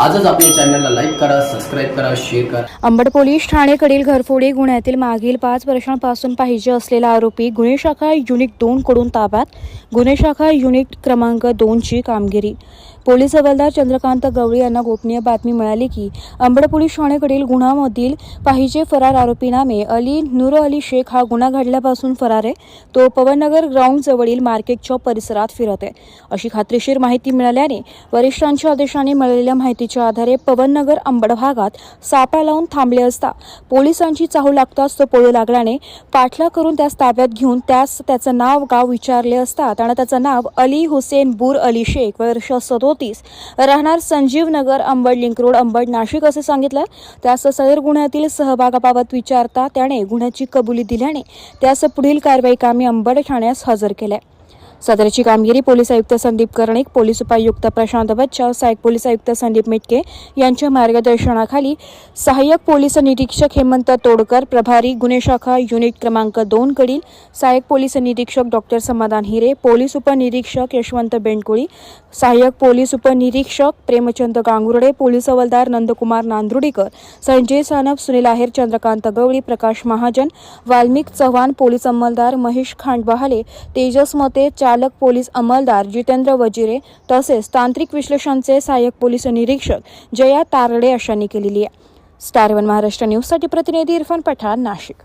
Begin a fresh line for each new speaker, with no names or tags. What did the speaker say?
आजच आपल्या चॅनलला लाईक करा सबस्क्राईब करा शेअर करा.
अंबड पोलीस ठाणेकडील घरफोडी गुन्ह्यातील मागील पाच वर्षांपासून पाहिजे असलेला आरोपी गुन्हे शाखा युनिट दोन कडून ताब्यात. गुन्हे शाखा युनिट क्रमांक दोनची कामगिरी. पोलीस हवालदार चंद्रकांत गवळी यांना गोपनीय बातमी मिळाली की अंबड पोलीस ठाणेकडील गुन्ह्यामधील पाहिजे फरार आरोपी नामे अली नूर अली शेख हा गुन्हा घडल्यापासून फरार आहे. तो पवननगर ग्राउंड जवळील मार्केटच्या परिसरात फिरत आहे. अशी खात्रीशीर माहिती मिळाल्याने वरिष्ठांच्या आदेशाने मिळालेल्या माहितीच्या आधारे पवननगर अंबड भागात सापळा लावून थांबले असता पोलिसांची चाहू लागताच तो पळू लागल्याने पाठला करून त्यास ताब्यात घेऊन त्यास त्याचं नाव गाव विचारले असता त्यानं त्याचं नाव अली हुसेन बूर अली शेख वर्ष सदोतीस. राहणार संजीव नगर अंबड लिंक रोड अंबड नाशिक असे सांगितलं त्यास सदर गुन्ह्यातील सहभागाबाबत विचारता त्याने गुन्ह्याची कबुली दिल्याने त्यास पुढील कारवाई कामी अंबड ठाण्यास हजर केल्या. सदरची कामगिरी पोलीस आयुक्त संदीप कर्णिक पोलीस उपायुक्त प्रशांत बच्चाव सहाय्यक पोलीस आयुक्त संदीप मिटके यांच्या मार्गदर्शनाखाली सहाय्यक पोलीस निरीक्षक हेमंत तोडकर प्रभारी गुन्हे शाखा युनिट क्रमांक दोन कडील सहाय्यक पोलीस निरीक्षक डॉक्टर समाधान हिरे पोलीस उपनिरीक्षक यशवंत बेंडकुळी सहाय्यक पोलीस उपनिरीक्षक प्रेमचंद गांगुर्डे पोलीस हवालदार नंदकुमार नांदुर्डीकर संजय सानप सुनील आहेर चंद्रकांत गवळी प्रकाश महाजन वाल्मिक चव्हाण पोलीस अंमलदार महेश खांडबहाले तेजस मते चालक पोलीस अंमलदार जितेंद्र वजिरे तसेच तांत्रिक विश्लेषणचे सहाय्यक पोलीस निरीक्षक जया तारडे अशांनी केलेली आहे. स्टार वन महाराष्ट्र न्यूजसाठी प्रतिनिधी इरफान पठाण नाशिक.